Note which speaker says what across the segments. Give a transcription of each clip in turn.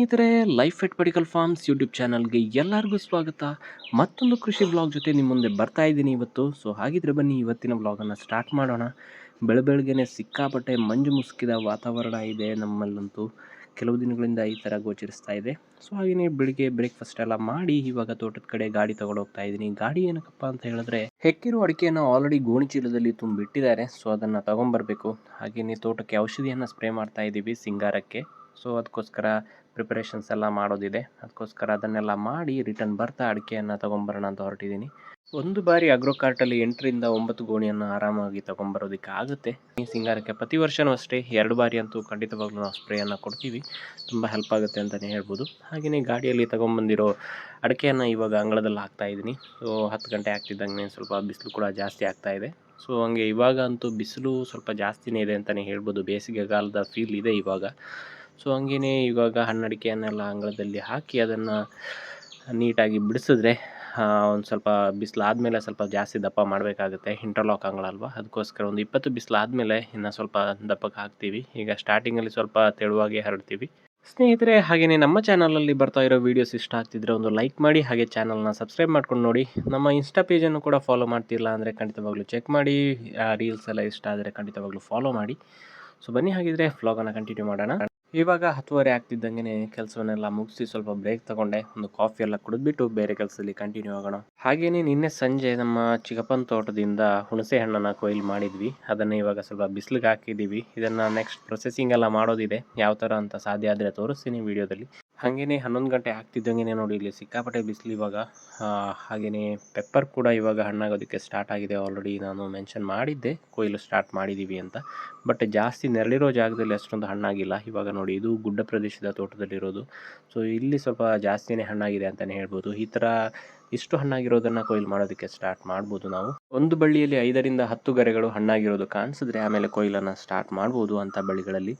Speaker 1: ಸ್ನೇಹಿತರೆ life at Padikal farms YouTube ಚಾನಲ್ಗೆ ಎಲ್ಲರಿಗೂ ಸ್ವಾಗತ. ಮತ್ತೊಂದು ಕೃಷಿ ಬ್ಲಾಗ್ ಜೊತೆ ನಿಮ್ಮ ಮುಂದೆ ಬರ್ತಾ ಇದ್ದೀನಿ ಇವತ್ತು. ಸೊ ಹಾಗಿದ್ರೆ ಬನ್ನಿ, ಇವತ್ತಿನ ಬ್ಲಾಗನ್ನು ಸ್ಟಾರ್ಟ್ ಮಾಡೋಣ. ಬೆಳೆ ಬೆಳಗ್ಗೆನೆ ಸಿಕ್ಕಾಪಟ್ಟೆ ಮಂಜು ಮುಸುಕಿದ ವಾತಾವರಣ ಇದೆ ನಮ್ಮಲ್ಲಂತೂ. ಕೆಲವು ದಿನಗಳಿಂದ ಈ ಥರ ಗೋಚರಿಸ್ತಾ ಇದೆ. ಸೊ ಹಾಗೆಯೇ ಬೆಳಿಗ್ಗೆ ಬ್ರೇಕ್ಫಾಸ್ಟ್ ಎಲ್ಲ ಮಾಡಿ, ಇವಾಗ ತೋಟದ ಕಡೆ ಗಾಡಿ ಹೋಗ್ತಾ ಇದ್ದೀನಿ. ಗಾಡಿ ಏನಕ್ಕಪ್ಪ ಅಂತ ಹೇಳಿದ್ರೆ, ಹೆಕ್ಕಿರೋ ಅಡಿಕೆಯನ್ನು ಆಲ್ರೆಡಿ ಗೋಣಿ ಚೀಲದಲ್ಲಿ ತುಂಬಿಟ್ಟಿದ್ದಾರೆ. ಸೊ ಅದನ್ನು ತಗೊಂಬರ್ಬೇಕು ಹಾಗೆಯೇ ತೋಟಕ್ಕೆ ಔಷಧಿಯನ್ನು ಸ್ಪ್ರೇ ಮಾಡ್ತಾ ಇದ್ದೀವಿ ಸಿಂಗಾರಕ್ಕೆ. ಸೊ ಅದಕ್ಕೋಸ್ಕರ ಪ್ರಿಪರೇಷನ್ಸ್ ಎಲ್ಲ ಮಾಡೋದಿದೆ. ಅದಕ್ಕೋಸ್ಕರ ಅದನ್ನೆಲ್ಲ ಮಾಡಿ ರಿಟರ್ನ್ ಬರ್ತಾ ಅಡಿಕೆಯನ್ನು ತೊಗೊಂಬರೋಣ ಅಂತ ಹೊರಟಿದ್ದೀನಿ. ಒಂದು ಬಾರಿ ಅಗ್ರೋ ಕಾರ್ಟಲ್ಲಿ ಎಂಟರಿಂದ ಒಂಬತ್ತು ಗೋಣಿಯನ್ನು ಆರಾಮಾಗಿ ತೊಗೊಂಬರೋದಕ್ಕೆ ಆಗುತ್ತೆ. ಈ ಸಿಂಗಾರಕ್ಕೆ ಪ್ರತಿ ವರ್ಷವೂ ಅಷ್ಟೇ, ಎರಡು ಬಾರಿ ಅಂತೂ ಖಂಡಿತವಾಗ್ಲೂ ನಾವು ಸ್ಪ್ರೇಯನ್ನು ಕೊಡ್ತೀವಿ. ತುಂಬ ಹೆಲ್ಪ್ ಆಗುತ್ತೆ ಅಂತಲೇ ಹೇಳ್ಬೋದು. ಹಾಗೆಯೇ ಗಾಡಿಯಲ್ಲಿ ತೊಗೊಂಬಂದಿರೋ ಅಡಿಕೆಯನ್ನು ಇವಾಗ ಅಂಗಳದಲ್ಲಿ ಹಾಕ್ತಾ ಇದ್ದೀನಿ. ಸೊ ಹತ್ತು ಗಂಟೆ ಆಗ್ತಿದ್ದಂಗೆ ಸ್ವಲ್ಪ ಬಿಸಿಲು ಕೂಡ ಜಾಸ್ತಿ ಆಗ್ತಾ ಇದೆ. ಸೊ ಹಂಗೆ ಇವಾಗ ಅಂತೂ ಬಿಸಿಲು ಸ್ವಲ್ಪ ಜಾಸ್ತಿನೇ ಇದೆ ಅಂತಲೇ ಹೇಳ್ಬೋದು. ಬೇಸಿಗೆಗಾಲದ ಫೀಲ್ ಇದೆ ಇವಾಗ. ಸೊ ಹಂಗೇ ಇವಾಗ ಹಣ್ಣಡಿಕೆಯನ್ನೆಲ್ಲ ಅಂಗಳದಲ್ಲಿ ಹಾಕಿ ಅದನ್ನು ನೀಟಾಗಿ ಬಿಡಿಸಿದ್ರೆ ಒಂದು ಸ್ವಲ್ಪ ಬಿಸಿಲು ಸ್ವಲ್ಪ ಜಾಸ್ತಿ ದಪ್ಪ ಮಾಡಬೇಕಾಗುತ್ತೆ. ಇಂಟರ್ಲಾಕ್ ಅಂಗಳ ಅಲ್ವಾ? ಅದಕ್ಕೋಸ್ಕರ ಒಂದು ಇಪ್ಪತ್ತು ಬಿಸಿಲು ಆದಮೇಲೆ ಇನ್ನು ಸ್ವಲ್ಪ ದಪ್ಪಕ್ಕೆ ಹಾಕ್ತೀವಿ. ಈಗ ಸ್ಟಾರ್ಟಿಂಗಲ್ಲಿ ಸ್ವಲ್ಪ ತೆಳುವಾಗಿ ಹರಡ್ತೀವಿ. ಸ್ನೇಹಿತರೆ ಹಾಗೆಯೇ ನಮ್ಮ ಚಾನಲಲ್ಲಿ ಬರ್ತಾ ಇರೋ ವೀಡಿಯೋಸ್ ಇಷ್ಟ ಆಗ್ತಿದ್ರೆ ಒಂದು ಲೈಕ್ ಮಾಡಿ, ಹಾಗೆ ಚಾನಲ್ನ ಸಬ್ಸ್ಕ್ರೈಬ್ ಮಾಡ್ಕೊಂಡು ನೋಡಿ. ನಮ್ಮ ಇನ್ಸ್ಟಾ ಪೇಜನ್ನು ಕೂಡ ಫಾಲೋ ಮಾಡ್ತಿಲ್ಲ ಅಂದರೆ ಖಂಡಿತವಾಗ್ಲೂ ಚೆಕ್ ಮಾಡಿ. ರೀಲ್ಸ್ ಎಲ್ಲ ಇಷ್ಟ ಆದರೆ ಖಂಡಿತವಾಗ್ಲೂ ಫಾಲೋ ಮಾಡಿ. ಸೊ ಬನ್ನಿ, ಹಾಗಿದ್ರೆ ಫ್ಲಾಗನ್ನು ಕಂಟಿನ್ಯೂ ಮಾಡೋಣ. ಇವಾಗ ಹತ್ತುವರೆ ಆಗ್ತಿದ್ದಂಗೆ ಕೆಲಸವನ್ನೆಲ್ಲ ಮುಗಿಸಿ ಸ್ವಲ್ಪ ಬ್ರೇಕ್ ತಗೊಂಡೆ, ಒಂದು ಕಾಫಿ ಎಲ್ಲ ಕುಡಿದ್ಬಿಟ್ಟು ಬೇರೆ ಕೆಲಸದಲ್ಲಿ ಕಂಟಿನ್ಯೂ ಆಗೋಣ. ಹಾಗೇನೆ ನಿನ್ನೆ ಸಂಜೆ ನಮ್ಮ ಚಿಕ್ಕಪ್ಪನ ತೋಟದಿಂದ ಹುಣಸೆ ಹಣ್ಣನ್ನು ಕೊಯ್ಲು ಮಾಡಿದ್ವಿ. ಅದನ್ನು ಇವಾಗ ಸ್ವಲ್ಪ ಬಿಸಿಲಿಗೆ ಹಾಕಿದ್ದೀವಿ. ಇದನ್ನು ನೆಕ್ಸ್ಟ್ ಪ್ರೊಸೆಸಿಂಗ್ ಎಲ್ಲ ಮಾಡೋದಿದೆ. ಯಾವ ಥರ ಅಂತ ಸಾಧ್ಯ ಆದರೆ ತೋರಿಸ್ತೀನಿ ವಿಡಿಯೋದಲ್ಲಿ ಹಾಗೆಯೇ ಹನ್ನೊಂದು ಗಂಟೆ ಆಗ್ತಿದ್ದಂಗೆ ನೋಡಿ ಇಲ್ಲಿ ಸಿಕ್ಕಾಪಟ್ಟೆ ಬಿಸಿಲು ಇವಾಗ. ಹಾಗೆಯೇ ಪೆಪ್ಪರ್ ಕೂಡ ಇವಾಗ ಹಣ್ಣಾಗೋದಕ್ಕೆ ಸ್ಟಾರ್ಟ್ ಆಗಿದೆ ಆಲ್ರೆಡಿ ನಾನು ಮೆನ್ಷನ್ ಮಾಡಿದ್ದೆ, ಕೊಯ್ಲು ಸ್ಟಾರ್ಟ್ ಮಾಡಿದ್ದೀವಿ ಅಂತ. ಬಟ್ ಜಾಸ್ತಿ ನೆರಳಿರೋ ಜಾಗದಲ್ಲಿ ಅಷ್ಟೊಂದು ಹಣ್ಣಾಗಿಲ್ಲ. ಇವಾಗ ನೋಡಿ ಇದು ಗುಡ್ಡ ಪ್ರದೇಶದ ತೋಟದಲ್ಲಿರೋದು. ಸೊ ಇಲ್ಲಿ ಸ್ವಲ್ಪ ಜಾಸ್ತಿನೇ ಹಣ್ಣಾಗಿದೆ ಅಂತಲೇ ಹೇಳ್ಬೋದು. ಈ ಥರ ಇಷ್ಟು ಹಣ್ಣಾಗಿರೋದನ್ನು ಕೊಯ್ಲು ಮಾಡೋದಕ್ಕೆ ಸ್ಟಾರ್ಟ್ ಮಾಡ್ಬೋದು ನಾವು. ಒಂದು ಬಳ್ಳಿಯಲ್ಲಿ ಐದರಿಂದ ಹತ್ತು ಗರೆಗಳು ಹಣ್ಣಾಗಿರೋದು ಕಾಣಿಸಿದ್ರೆ ಆಮೇಲೆ ಕೊಯ್ಲನ್ನು ಸ್ಟಾರ್ಟ್ ಮಾಡ್ಬೋದು ಅಂಥ ಬಳ್ಳಿಗಳಲ್ಲಿ.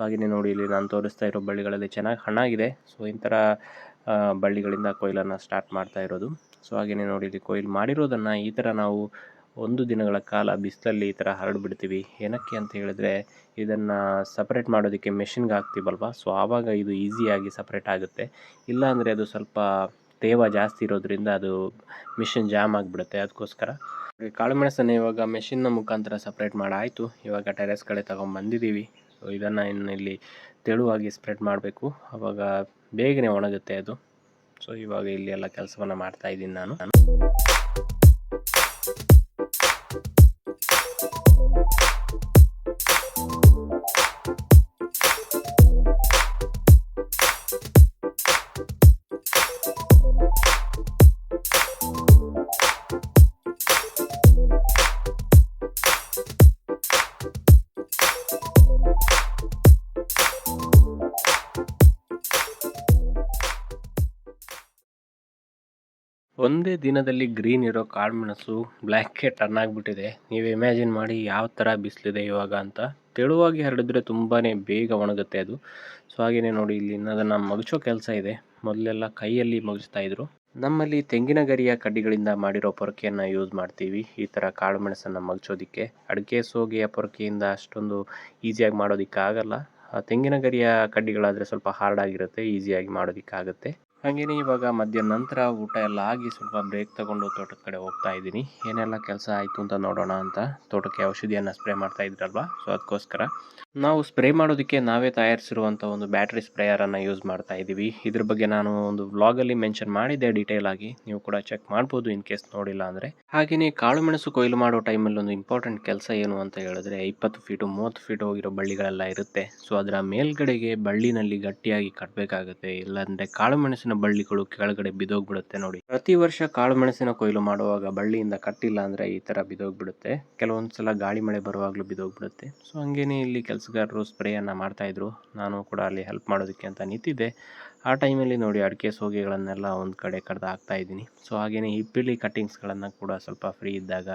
Speaker 1: ಹಾಗೆಯೇ ನೋಡಿ, ಇಲ್ಲಿ ನಾನು ತೋರಿಸ್ತಾ ಇರೋ ಬಳ್ಳಿಗಳಲ್ಲಿ ಚೆನ್ನಾಗಿ ಹಣ್ಣಾಗಿದೆ. ಸೊ ಈ ಥರ ಬಳ್ಳಿಗಳಿಂದ ಕೊಯ್ಲನ್ನು ಸ್ಟಾರ್ಟ್ ಮಾಡ್ತಾ ಇರೋದು. ಸೊ ಹಾಗೆಯೇ ನೋಡಿ, ಇಲ್ಲಿ ಕೊಯ್ಲು ಮಾಡಿರೋದನ್ನು ಈ ಥರ ನಾವು ಒಂದು ದಿನಗಳ ಕಾಲ ಬಿಸಿಲಲ್ಲಿ ಈ ಥರ ಹರಡ್ಬಿಡ್ತೀವಿ ಏನಕ್ಕೆ ಅಂತ ಹೇಳಿದ್ರೆ, ಇದನ್ನು ಸಪ್ರೇಟ್ ಮಾಡೋದಕ್ಕೆ ಮೆಷಿನ್ಗೆ ಹಾಕ್ತೀವಲ್ವ? ಸೊ ಆವಾಗ ಇದು ಈಸಿಯಾಗಿ ಸಪ್ರೇಟ್ ಆಗುತ್ತೆ. ಇಲ್ಲ ಅಂದರೆ ಅದು ಸ್ವಲ್ಪ ತೇವ ಜಾಸ್ತಿ ಇರೋದ್ರಿಂದ ಅದು ಮಿಷಿನ್ ಜಾಮ್ ಆಗಿಬಿಡುತ್ತೆ. ಅದಕ್ಕೋಸ್ಕರ ಕಾಳುಮೆಣಸನ್ನು ಇವಾಗ ಮೆಷಿನ್ನ ಮುಖಾಂತರ ಸಪ್ರೇಟ್ ಮಾಡಾಯಿತು ಇವಾಗ ಟೆರೆಸ್ ಕಡೆ ತೊಗೊಂಬಂದಿದ್ದೀವಿ ಇದನ್ನು ಇನ್ನು ಇಲ್ಲಿ ತೆಳುವಾಗಿ ಸ್ಪ್ರೆಡ್ ಮಾಡಬೇಕು. ಆವಾಗ ಬೇಗನೆ ಒಣಗುತ್ತೆ ಅದು. ಸೊ ಇವಾಗ ಇಲ್ಲಿ ಎಲ್ಲ ಕೆಲಸವನ್ನು ಮಾಡ್ತಾ ಇದ್ದೀನಿ ನಾನು. ಒಂದೇ ದಿನದಲ್ಲಿ ಗ್ರೀನ್ ಇರೋ ಕಾಳುಮೆಣಸು ಬ್ಲ್ಯಾಕ್ಗೆ ಟರ್ನ್ ಆಗಿಬಿಟ್ಟಿದೆ. ನೀವು ಇಮ್ಯಾಜಿನ್ ಮಾಡಿ ಯಾವ ಥರ ಬಿಸಿಲಿದೆ ಇವಾಗ ಅಂತ. ತೆಳುವಾಗಿ ಹರಡಿದ್ರೆ ತುಂಬಾ ಬೇಗ ಒಣಗುತ್ತೆ ಅದು. ಸೊ ಹಾಗೆಯೇ ನೋಡಿ, ಇಲ್ಲಿ ಅದನ್ನು ಮಗಚೋ ಕೆಲಸ ಇದೆ. ಮೊದಲೆಲ್ಲ ಕೈಯಲ್ಲಿ ಮಗಚ್ತಾ ಇದ್ರು. ನಮ್ಮಲ್ಲಿ ತೆಂಗಿನ ಗರಿಯ ಕಡ್ಡಿಗಳಿಂದ ಮಾಡಿರೋ ಪೊರಕೆಯನ್ನು ಯೂಸ್ ಮಾಡ್ತೀವಿ. ಈ ಥರ ಕಾಳು ಮೆಣಸನ್ನು ಮಗಚೋದಕ್ಕೆ. ಅಡಿಕೆ ಸೋಗೆಯ ಪೊರಕೆಯಿಂದ ಅಷ್ಟೊಂದು ಈಸಿಯಾಗಿ ಮಾಡೋದಕ್ಕೆ ಆಗಲ್ಲ ತೆಂಗಿನ ಗರಿಯ ಕಡ್ಡಿಗಳಾದರೆ ಸ್ವಲ್ಪ ಹಾರ್ಡ್ ಆಗಿರುತ್ತೆ ಈಸಿಯಾಗಿ ಮಾಡೋದಕ್ಕಾಗುತ್ತೆ. ಹಾಗೆಯೇ ಇವಾಗ ಮಧ್ಯಾಹ್ನ ನಂತರ ಊಟ ಎಲ್ಲ ಆಗಿ ಸ್ವಲ್ಪ ಬ್ರೇಕ್ ತಗೊಂಡು ತೋಟದ ಕಡೆ ಹೋಗ್ತಾ ಇದ್ದೀನಿ. ಏನೆಲ್ಲ ಕೆಲಸ ಆಯಿತು ಅಂತ ನೋಡೋಣ ಅಂತ ತೋಟಕ್ಕೆ ಔಷಧಿಯನ್ನು ಸ್ಪ್ರೇ ಮಾಡ್ತಾ ಇದ್ರಲ್ವ? ಸೊ ಅದಕ್ಕೋಸ್ಕರ ನಾವು ಸ್ಪ್ರೇ ಮಾಡೋದಕ್ಕೆ ನಾವೇ ತಯಾರಿಸಿರುವಂಥ ಒಂದು ಬ್ಯಾಟ್ರಿ ಸ್ಪ್ರೇಯರನ್ನು ಯೂಸ್ ಮಾಡ್ತಾ ಇದ್ದೀವಿ. ಇದ್ರ ಬಗ್ಗೆ ನಾನು ಒಂದು ವ್ಲಾಗಲ್ಲಿ ಮೆನ್ಷನ್ ಮಾಡಿದ್ದೆ ಡೀಟೇಲ್ ಆಗಿ. ನೀವು ಕೂಡ ಚೆಕ್ ಮಾಡ್ಬೋದು ಇನ್ ಕೇಸ್ ನೋಡಿಲ್ಲ ಅಂದರೆ. ಹಾಗೆಯೇ ಕಾಳು ಮೆಣಸು ಕೊಯ್ಲು ಮಾಡೋ ಟೈಮಲ್ಲಿ ಒಂದು ಇಂಪಾರ್ಟೆಂಟ್ ಕೆಲಸ ಏನು ಅಂತ ಹೇಳಿದ್ರೆ ಇಪ್ಪತ್ತು ಫೀಟು ಮೂವತ್ತು ಫೀಟ್ ಹೋಗಿರೋ ಬಳ್ಳಿಗಳೆಲ್ಲ ಇರುತ್ತೆ. ಸೊ ಅದರ ಮೇಲ್ಗಡೆಗೆ ಬಳ್ಳಿನಲ್ಲಿ ಗಟ್ಟಿಯಾಗಿ ಕಟ್ಟಬೇಕಾಗುತ್ತೆ ಇಲ್ಲಾಂದರೆ ಕಾಳು ಮೆಣಸಿನ ಬಳ್ಳಿಗಳು ಕೆಳಗಡೆ ಬಿದೋಗ್ಬಿಡುತ್ತೆ ನೋಡಿ. ಪ್ರತಿ ವರ್ಷ ಕಾಳು ಮೆಣಸಿನ ಕೊಯ್ಲು ಮಾಡುವಾಗ ಬಳ್ಳಿಯಿಂದ ಕಟ್ಟಿಲ್ಲ ಅಂದ್ರೆ ಈ ತರ ಬಿದೋಗ್ಬಿಡುತ್ತೆ ಕೆಲವೊಂದ್ಸಲ ಗಾಳಿ ಮಳೆ ಬರುವಾಗ್ಲೂ ಬಿದೋಗ್ಬಿಡುತ್ತೆ ಸೊ ಹಂಗೇನೆ ಇಲ್ಲಿ ಕೆಲಸಗಾರರು ಸ್ಪ್ರೇಯನ್ನ ಮಾಡ್ತಾ ಇದ್ರು. ನಾನು ಕೂಡ ಅಲ್ಲಿ ಹೆಲ್ಪ್ ಮಾಡೋದಕ್ಕೆ ಅಂತ ನಿಂತಿದ್ದೆ. ಆ ಟೈಮಲ್ಲಿ ನೋಡಿ ಅಡಿಕೆ ಸೋಗೆಗಳನ್ನೆಲ್ಲ ಒಂದು ಕಡೆ ಕಡ್ದು ಹಾಕ್ತಾ ಇದ್ದೀನಿ. ಸೊ ಹಾಗೆಯೇ ಹಿಪ್ಪಿಲಿ ಕಟ್ಟಿಂಗ್ಸ್ಗಳನ್ನು ಕೂಡ ಸ್ವಲ್ಪ ಫ್ರೀ ಇದ್ದಾಗ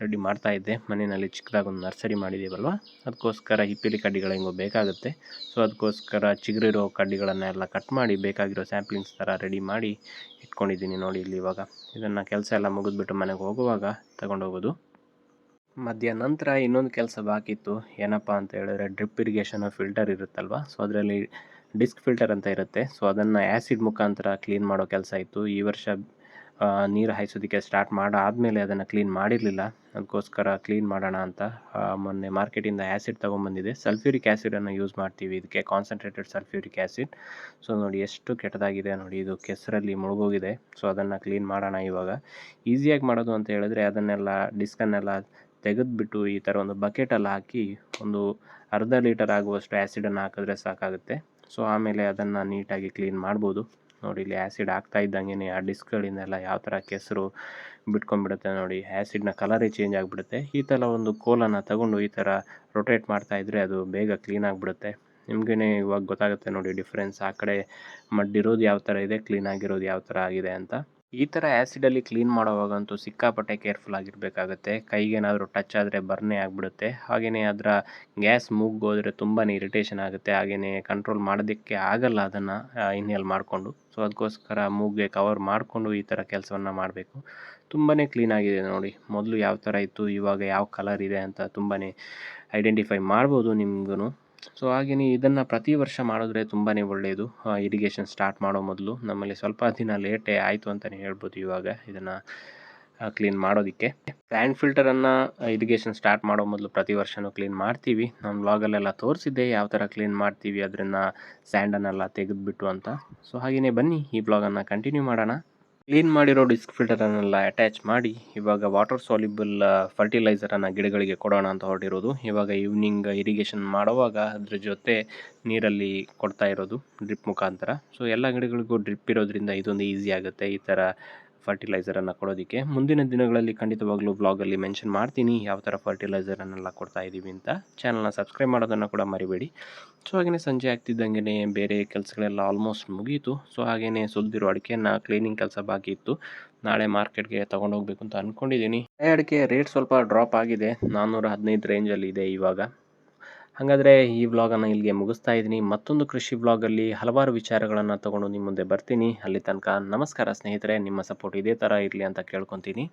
Speaker 1: ರೆಡಿ ಮಾಡ್ತಾ ಇದ್ದೆ. ಮನೆಯಲ್ಲಿ ಚಿಕ್ಕದಾಗಿ ಒಂದು ನರ್ಸರಿ ಮಾಡಿದ್ದೀವಲ್ವ ಅದಕ್ಕೋಸ್ಕರ ಹಿಪ್ಪಿಲಿ ಕಡ್ಡಿಗಳು ಹೆಂಗೋ ಬೇಕಾಗುತ್ತೆ. ಸೊ ಅದಕ್ಕೋಸ್ಕರ ಚಿಗುರಿರೋ ಕಡ್ಡಿಗಳನ್ನೆಲ್ಲ ಕಟ್ ಮಾಡಿ ಬೇಕಾಗಿರೋ ಸ್ಯಾಂಪ್ಲಿಂಗ್ಸ್ ಥರ ರೆಡಿ ಮಾಡಿ ಇಟ್ಕೊಂಡಿದ್ದೀನಿ ನೋಡಿ ಇಲ್ಲಿ ಇವಾಗ. ಇದನ್ನು ಕೆಲಸ ಎಲ್ಲ ಮುಗಿದ್ಬಿಟ್ಟು ಮನೆಗೆ ಹೋಗುವಾಗ ತಗೊಂಡೋಗೋದು. ಮಧ್ಯಾಹ್ನ ನಂತರ ಇನ್ನೊಂದು ಕೆಲಸ ಬಾಕಿತ್ತು. ಏನಪ್ಪ ಅಂತ ಹೇಳಿದ್ರೆ ಡ್ರಿಪ್ ಇರಿಗೇಷನ್ ಫಿಲ್ಟರ್ ಇರುತ್ತಲ್ವ? ಸೊ ಅದರಲ್ಲಿ ಡಿಸ್ಕ್ ಫಿಲ್ಟರ್ ಅಂತ ಇರುತ್ತೆ. ಸೊ ಅದನ್ನು ಆ್ಯಸಿಡ್ ಮುಖಾಂತರ ಕ್ಲೀನ್ ಮಾಡೋ ಕೆಲಸ ಇತ್ತು ಈ ವರ್ಷ ನೀರು ಹಾಯಿಸೋದಕ್ಕೆ ಸ್ಟಾರ್ಟ್ ಮಾಡಾದಮೇಲೆ ಅದನ್ನು ಕ್ಲೀನ್ ಮಾಡಿರಲಿಲ್ಲ. ಅದಕ್ಕೋಸ್ಕರ ಕ್ಲೀನ್ ಮಾಡೋಣ ಅಂತ ಮೊನ್ನೆ ಮಾರ್ಕೆಟಿಂದ ಆ್ಯಸಿಡ್ ತೊಗೊಂಬಂದಿದೆ. ಸಲ್ಫ್ಯೂರಿಕ್ ಆ್ಯಸಿಡನ್ನು ಯೂಸ್ ಮಾಡ್ತೀವಿ. ಇದಕ್ಕೆ ಕಾನ್ಸಂಟ್ರೇಟೆಡ್ ಸಲ್ಫ್ಯೂರಿಕ್ ಆ್ಯಸಿಡ್ ಸೊ ನೋಡಿ ಎಷ್ಟು ಕೆಟ್ಟದಾಗಿದೆ ನೋಡಿ. ಇದು ಕೆಸರಲ್ಲಿ ಮುಳುಗೋಗಿದೆ. ಸೊ ಅದನ್ನು ಕ್ಲೀನ್ ಮಾಡೋಣ ಇವಾಗ. ಈಸಿಯಾಗಿ ಮಾಡೋದು ಅಂತ ಹೇಳಿದ್ರೆ ಅದನ್ನೆಲ್ಲ ಡಿಸ್ಕನ್ನೆಲ್ಲ ತೆಗೆದುಬಿಟ್ಟು ಈ ಥರ ಒಂದು ಬಕೆಟಲ್ಲಿ ಹಾಕಿ ಒಂದು ಅರ್ಧ ಲೀಟರ್ ಆಗುವಷ್ಟು ಆ್ಯಸಿಡನ್ನು ಹಾಕಿದ್ರೆ ಸಾಕಾಗುತ್ತೆ. ಸೊ ಆಮೇಲೆ ಅದನ್ನು ನೀಟಾಗಿ ಕ್ಲೀನ್ ಮಾಡ್ಬೋದು. ನೋಡಿ ಇಲ್ಲಿ ಆ್ಯಸಿಡ್ ಆಗ್ತಾ ಇದ್ದಂಗೆ ಆ ಡಿಸ್ಕ್ಗಳಿಂದೆಲ್ಲ ಯಾವ ಥರ ಕೆಸರು ಬಿಟ್ಕೊಂಡ್ಬಿಡುತ್ತೆ ನೋಡಿ ಆ್ಯಸಿಡ್ನ ಕಲರೇ ಚೇಂಜ್ ಆಗಿಬಿಡುತ್ತೆ. ಈ ಥರ ಒಂದು ಕೋಲನ್ನು ತಗೊಂಡು ಈ ಥರ ರೊಟೇಟ್ ಮಾಡ್ತಾ ಇದ್ದರೆ ಅದು ಬೇಗ ಕ್ಲೀನ್ ಆಗಿಬಿಡುತ್ತೆ. ನಿಮಗೇ ಇವಾಗ ಗೊತ್ತಾಗುತ್ತೆ ನೋಡಿ ಡಿಫ್ರೆನ್ಸ್ ಆ ಕಡೆ ಮಡ್ಡಿರೋದು ಯಾವ ಥರ ಇದೆ ಕ್ಲೀನ್ ಆಗಿರೋದು ಯಾವ ಥರ ಆಗಿದೆ ಅಂತ. ಈ ಥರ ಆ್ಯಸಿಡಲ್ಲಿ ಕ್ಲೀನ್ ಮಾಡೋವಾಗಂತೂ ಸಿಕ್ಕಾಪಟ್ಟೆ ಕೇರ್ಫುಲ್ ಆಗಿರಬೇಕಾಗತ್ತೆ. ಕೈಗೇನಾದರೂ ಟಚ್ ಆದರೆ ಬರ್ನೇ ಆಗಿಬಿಡುತ್ತೆ. ಹಾಗೆಯೇ ಅದರ ಗ್ಯಾಸ್ ಮೂಗೋದ್ರೆ ತುಂಬಾ ಇರಿಟೇಷನ್ ಆಗುತ್ತೆ. ಹಾಗೆಯೇ ಕಂಟ್ರೋಲ್ ಮಾಡೋದಕ್ಕೆ ಆಗಲ್ಲ ಅದನ್ನು ಇನ್ಹೇಲ್ ಮಾಡಿಕೊಂಡು. ಸೊ ಅದಕ್ಕೋಸ್ಕರ ಮೂಗ್ಗೆ ಕವರ್ ಮಾಡಿಕೊಂಡು ಈ ಥರ ಕೆಲಸವನ್ನು ಮಾಡಬೇಕು. ತುಂಬಾ ಕ್ಲೀನ್ ಆಗಿದೆ ನೋಡಿ. ಮೊದಲು ಯಾವ ಥರ ಇತ್ತು, ಇವಾಗ ಯಾವ ಕಲರ್ ಇದೆ ಅಂತ ತುಂಬಾ ಐಡೆಂಟಿಫೈ ಮಾಡ್ಬೋದು ನಿಮ್ಗೂ ಸೊ ಹಾಗೆಯೇ ಇದನ್ನು ಪ್ರತಿ ವರ್ಷ ಮಾಡಿದ್ರೆ ತುಂಬಾ ಒಳ್ಳೆಯದು ಇರಿಗೇಷನ್ ಸ್ಟಾರ್ಟ್ ಮಾಡೋ ಮೊದಲು. ನಮ್ಮಲ್ಲಿ ಸ್ವಲ್ಪ ದಿನ ಲೇಟೇ ಆಯಿತು ಅಂತಲೇ ಹೇಳ್ಬೋದು ಇವಾಗ ಇದನ್ನು ಕ್ಲೀನ್ ಮಾಡೋದಕ್ಕೆ. ಸ್ಯಾಂಡ್ ಫಿಲ್ಟರನ್ನು ಇರಿಗೇಷನ್ ಸ್ಟಾರ್ಟ್ ಮಾಡೋ ಮೊದಲು ಪ್ರತಿ ವರ್ಷವೂ ಕ್ಲೀನ್ ಮಾಡ್ತೀವಿ. ನಮ್ಮ ವ್ಲಾಗಲ್ಲೆಲ್ಲ ತೋರಿಸಿದ್ದೆ ಯಾವ ಥರ ಕ್ಲೀನ್ ಮಾಡ್ತೀವಿ ಅದನ್ನು ಸ್ಯಾಂಡನ್ನೆಲ್ಲ ತೆಗೆದುಬಿಟ್ಟು ಅಂತ. ಸೊ ಹಾಗೆಯೇ ಬನ್ನಿ, ಈ ಬ್ಲಾಗನ್ನು ಕಂಟಿನ್ಯೂ ಮಾಡೋಣ. ಕ್ಲೀನ್ ಮಾಡಿರೋ ಡಿಸ್ಕ್ ಫಿಲ್ಟರನ್ನೆಲ್ಲ ಅಟ್ಯಾಚ್ ಮಾಡಿ ಇವಾಗ ವಾಟರ್ ಸಾಲ್ಯುಬಲ್ ಫರ್ಟಿಲೈಸರನ್ನು ಗಿಡಗಳಿಗೆ ಕೊಡೋಣ ಅಂತ ಹೊರಟಿರೋದು. ಇವಾಗ ಈವ್ನಿಂಗ್ ಇರಿಗೇಷನ್ ಮಾಡುವಾಗ ಅದ್ರ ಜೊತೆ ನೀರಲ್ಲಿ ಕೊಡ್ತಾ ಇರೋದು ಡ್ರಿಪ್ ಮುಖಾಂತರ. ಸೊ ಎಲ್ಲ ಗಿಡಗಳಿಗೂ ಡ್ರಿಪ್ ಇರೋದ್ರಿಂದ ಇದೊಂದು ಈಸಿ ಆಗುತ್ತೆ. ಈ ಥರ ಫರ್ಟಿಲೈಸರನ್ನು ಕೊಡೋದಕ್ಕೆ. ಮುಂದಿನ ದಿನಗಳಲ್ಲಿ ಖಂಡಿತವಾಗ್ಲೂ ಬ್ಲಾಗಲ್ಲಿ ಮೆನ್ಷನ್ ಮಾಡ್ತೀನಿ ಯಾವ ಥರ ಫರ್ಟಿಲೈಸರನ್ನೆಲ್ಲ ಕೊಡ್ತಾ ಇದ್ದೀವಿ ಅಂತ. ಚಾನಲ್ನ ಸಬ್ಸ್ಕ್ರೈಬ್ ಮಾಡೋದನ್ನು ಕೂಡ ಮರಿಬೇಡಿ. ಸೊ ಹಾಗೆಯೇ ಸಂಜೆ ಆಗ್ತಿದ್ದಂಗೆ ಬೇರೆ ಕೆಲಸಗಳೆಲ್ಲ ಆಲ್ಮೋಸ್ಟ್ ಮುಗಿಯಿತು ಸೊ ಹಾಗೆಯೇ ಸುಲಿದಿರೋ ಅಡಿಕೆನ ಕ್ಲೀನಿಂಗ್ ಕೆಲಸ ಬಾಕಿ ಇತ್ತು. ನಾಳೆ ಮಾರ್ಕೆಟ್ಗೆ ತೊಗೊಂಡೋಗ್ಬೇಕು ಅಂತ ಅಂದ್ಕೊಂಡಿದ್ದೀನಿ ಅಡಿಕೆ ರೇಟ್ ಸ್ವಲ್ಪ ಡ್ರಾಪ್ ಆಗಿದೆ. ನಾನ್ನೂರ ಹದಿನೈದು ರೇಂಜಲ್ಲಿ ಇದೆ ಇವಾಗ. ಹಾಗಾದರೆ ಈ ವ್ಲಾಗನ್ನು ಇಲ್ಲಿಗೆ ಮುಗಿಸ್ತಾ ಇದ್ದೀನಿ. ಮತ್ತೊಂದು ಕೃಷಿ ವ್ಲಾಗಲ್ಲಿ ಹಲವಾರು ವಿಚಾರಗಳನ್ನು ತಗೊಂಡು ನಿಮ್ಮ ಮುಂದೆ ಬರ್ತೀನಿ. ಅಲ್ಲಿ ತನಕ ನಮಸ್ಕಾರ ಸ್ನೇಹಿತರೆ, ನಿಮ್ಮ ಸಪೋರ್ಟ್ ಇದೇ ಥರ ಇರಲಿ ಅಂತ ಕೇಳ್ಕೊತೀನಿ.